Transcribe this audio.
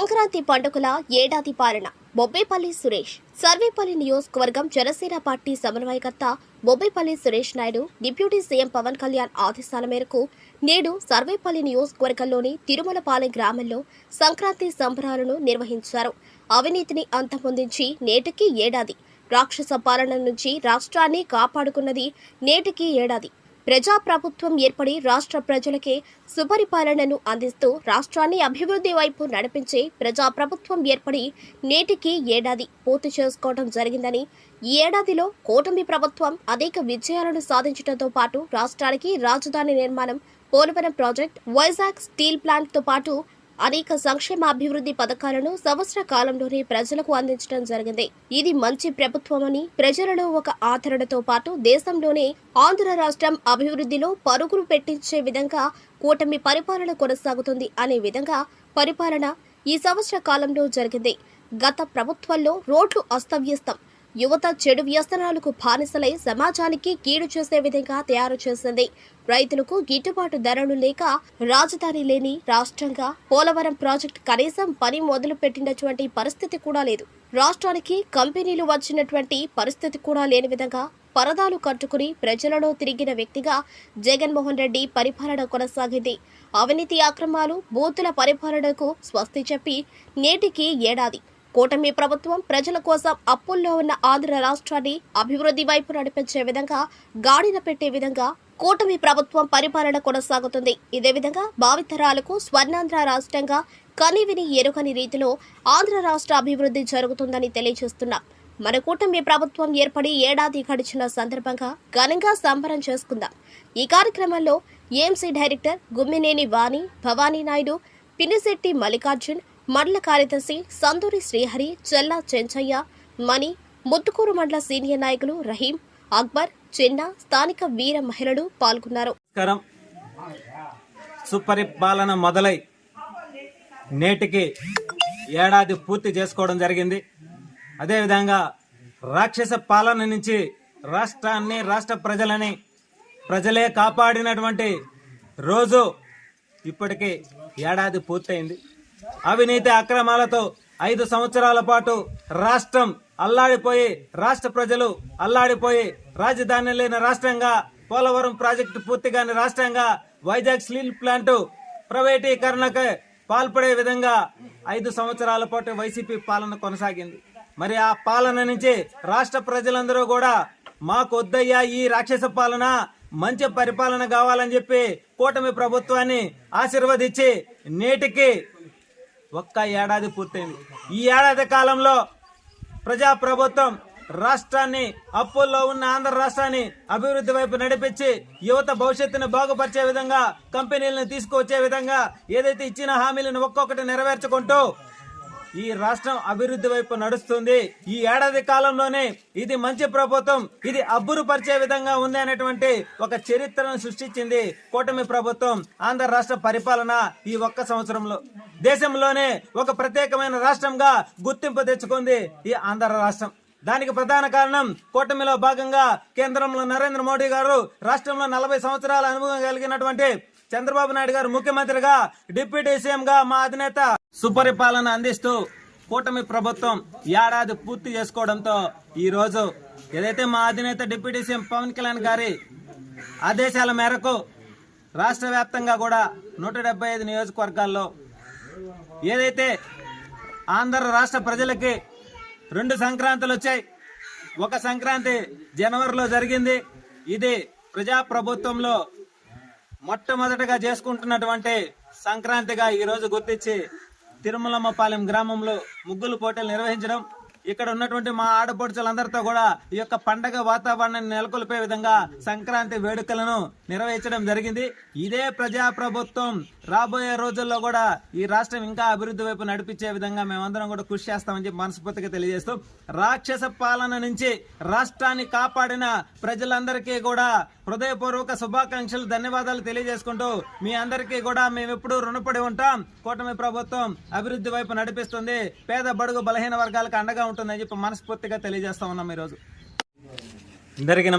సంక్రాంతి పండుగల ఏడాది పాలన. బొబ్బేపల్లి సురేష్. సర్వేపల్లి నియోజకవర్గం జనసేన పార్టీ సమన్వయకర్త బొబ్బేపల్లి సురేష్ నాయుడు డిప్యూటీ సీఎం పవన్ కళ్యాణ్ ఆదేశాల మేరకు నేడు సర్వేపల్లి నియోజకవర్గంలోని తిరుమలపాలెం గ్రామంలో సంక్రాంతి సంబరాలను నిర్వహించారు. అవినీతిని అంతమొందించి నేటికి ఏడాది. రాక్షస పాలన నుంచి రాష్ట్రాన్ని కాపాడుకున్నది నేటికి ఏడాది. ప్రజాప్రభుత్వం ఏర్పడి రాష్ట్ర ప్రజలకే సుపరిపాలనను అందిస్తూ రాష్ట్రాన్ని అభివృద్ధి వైపు నడిపించే ప్రజాప్రభుత్వం ఏర్పడి నేటికి ఏడాది పూర్తి చేసుకోవడం జరిగిందని ఈ ఏడాదిలో కూటమి ప్రభుత్వం అనేక విజయాలను సాధించడంతో పాటు రాష్ట్రానికి రాజధాని నిర్మాణం పోలవరం ప్రాజెక్ట్ వైజాగ్ స్టీల్ ప్లాంట్తో పాటు అనేక సంక్షేమాభివృద్ధి పథకాలను సంవత్సర కాలంలోనే ప్రజలకు అందించడం జరిగింది. ఇది మంచి ప్రభుత్వమని ప్రజలలో ఒక ఆదరణతో పాటు దేశంలోనే ఆంధ్ర రాష్ట్రం అభివృద్ధిలో పరుగులు పెట్టించే విధంగా కూటమి పరిపాలన కొనసాగుతుంది అనే విధంగా పరిపాలన ఈ సంవత్సర కాలంలో జరిగింది. గత ప్రభుత్వంలో రోడ్లు అస్తవ్యస్తం. యువత చెడు వ్యసనాలకు బానిసలై సమాజానికి కీడు చేసే విధంగా తయారు చేసింది. రైతులకు గిట్టుబాటు ధరలు లేక రాజధాని లేని రాష్ట్రంగా పోలవరం ప్రాజెక్టు కనీసం పని మొదలు పెట్టినటువంటి పరిస్థితి కూడా లేదు. రాష్ట్రానికి కంపెనీలు వచ్చినటువంటి పరిస్థితి కూడా లేని విధంగా పరదాలు కట్టుకుని ప్రజలలో తిరిగిన వ్యక్తిగా జగన్మోహన్ రెడ్డి పరిపాలన కొనసాగింది. అవినీతి అక్రమాలు బూతుల పరిపాలనకు స్వస్తి చెప్పి నేటికి ఏడాది. కూటమి ప్రభుత్వం ప్రజల కోసం అప్పుల్లో ఉన్న ఆంధ్ర రాష్ట్రాన్ని అభివృద్ధి వైపు నడిపించే విధంగా గాడిన పెట్టే విధంగా కూటమి ప్రభుత్వం పరిపాలన కొనసాగుతుంది. ఇదే విధంగా భావితరాలకు స్వర్ణాంధ్ర రాష్ట్రంగా కనివిని ఎరుగని రీతిలో ఆంధ్ర రాష్ట్ర అభివృద్ధి జరుగుతుందని తెలియజేస్తున్నాం. మన కూటమి ప్రభుత్వం ఏర్పడి ఏడాది గడిచిన సందర్భంగా ఘనంగా సంబరం చేసుకుందాం. ఈ కార్యక్రమంలో ఏఎంసీ డైరెక్టర్ గుమ్మినేని వాణి భవానీ నాయుడు పినిశెట్టి మల్లికార్జున్ మండల కార్యదర్శి సందూరి శ్రీహరి చెల్లా చెంచయ్య మణి ముత్తుకూరు మండల సీనియర్ నాయకులు రహీం అక్బర్ చిన్న స్థానిక వీర మహిళలు పాల్గొన్నారు. సుపరిపాలన మొదలై నేటికి ఏడాది పూర్తి చేసుకోవడం జరిగింది. అదేవిధంగా రాక్షస పాలన నుంచి రాష్ట్రాన్ని రాష్ట్ర ప్రజలని ప్రజలే కాపాడినటువంటి రోజు ఇప్పటికీ ఏడాది పూర్తయింది. అవినీతి అక్రమాలతో ఐదు సంవత్సరాల పాటు రాష్ట్రం అల్లాడిపోయి రాష్ట్ర ప్రజలు అల్లాడిపోయి రాజధాని లేని రాష్ట్రంగా పోలవరం ప్రాజెక్టు పూర్తిగాని రాష్ట్రంగా వైజాగ్ స్టీల్ ప్లాంట్ ప్రైవేటీకరణకు పాల్పడే విధంగా ఐదు సంవత్సరాల పాటు వైసీపీ పాలన కొనసాగింది. మరి ఆ పాలన నుంచి రాష్ట్ర ప్రజలందరూ కూడా మాకు వద్దయ్యా ఈ రాక్షస పాలన మంచి పరిపాలన కావాలని చెప్పి కూటమి ప్రభుత్వాన్ని ఆశీర్వదించి నేటికి ఒక్క ఏడాది పూర్తయింది. ఈ ఏడాది కాలంలో ప్రజా ప్రభుత్వం రాష్ట్రాన్ని అప్పుల్లో ఉన్న ఆంధ్ర రాష్ట్రాన్ని అభివృద్ధి వైపు నడిపించి యువత భవిష్యత్తును బాగుపరిచే విధంగా కంపెనీలను తీసుకువచ్చే విధంగా ఏదైతే ఇచ్చిన హామీలను ఒక్కొక్కటి నెరవేర్చుకుంటూ ఈ రాష్ట్రం అభివృద్ధి వైపు నడుస్తుంది. ఈ ఏడాది కాలంలోనే ఇది మంచి ప్రభుత్వం ఇది అబ్బురుపరిచే విధంగా ఉంది అనేటువంటి ఒక చరిత్రను సృష్టించింది కూటమి ప్రభుత్వం ఆంధ్ర రాష్ట్ర పరిపాలన ఈ ఒక్క సంవత్సరంలో. దేశంలోనే ఒక ప్రత్యేకమైన రాష్ట్రంగా గుర్తింపు తెచ్చుకుంది ఈ ఆంధ్ర రాష్ట్రం. దానికి ప్రధాన కారణం కూటమిలో భాగంగా కేంద్రంలో నరేంద్ర మోడీ గారు రాష్ట్రంలో నలభై సంవత్సరాల అనుభవం కలిగినటువంటి చంద్రబాబు నాయుడు గారు ముఖ్యమంత్రిగా డిప్యూటీ సీఎంగా మా అధినేత సుపరిపాలన అందిస్తూ కూటమి ప్రభుత్వం ఏడాది పూర్తి చేసుకోవడంతో ఈ రోజు ఏదైతే మా అధినేత డిప్యూటీ సీఎం పవన్ కళ్యాణ్ గారి ఆదేశాల మేరకు రాష్ట్ర వ్యాప్తంగా కూడా నూట డెబ్బై ఐదు నియోజకవర్గాల్లో ఏదైతే ఆంధ్ర రాష్ట్ర ప్రజలకి రెండు సంక్రాంతులు వచ్చాయి. ఒక సంక్రాంతి జనవరిలో జరిగింది. ఇది ప్రజాప్రభుత్వంలో మొట్టమొదటగా చేసుకుంటున్నటువంటి సంక్రాంతిగా ఈ రోజు గుర్తించి తిరుమలమ్మపాలెం గ్రామంలో ముగ్గులు పోటీలు నిర్వహించడం ఇక్కడ ఉన్నటువంటి మా ఆడపడుచులందరితో కూడా ఈ యొక్క పండగ వాతావరణాన్ని నెలకొల్పే విధంగా సంక్రాంతి వేడుకలను నిర్వహించడం జరిగింది. ఇదే ప్రజాప్రభుత్వం రాబోయే రోజుల్లో కూడా ఈ రాష్ట్రం ఇంకా అభివృద్ధి వైపు నడిపించే విధంగా మేమందరం కూడా కృషి చేస్తామని చెప్పి మనస్ఫూర్తిగా తెలియజేస్తూ రాక్షస పాలన నుంచి రాష్ట్రాన్ని కాపాడిన ప్రజలందరికీ కూడా హృదయపూర్వక శుభాకాంక్షలు ధన్యవాదాలు తెలియజేసుకుంటూ మీ అందరికీ కూడా మేము ఎప్పుడూ రుణపడి ఉంటాం. కూటమి ప్రభుత్వం అభివృద్ధి వైపు నడిపిస్తుంది. పేద బడుగు బలహీన వర్గాలకు అండగా ఉంటుందని చెప్పి మనస్ఫూర్తిగా తెలియజేస్తా ఉన్నాం ఈరోజు. అందరికీ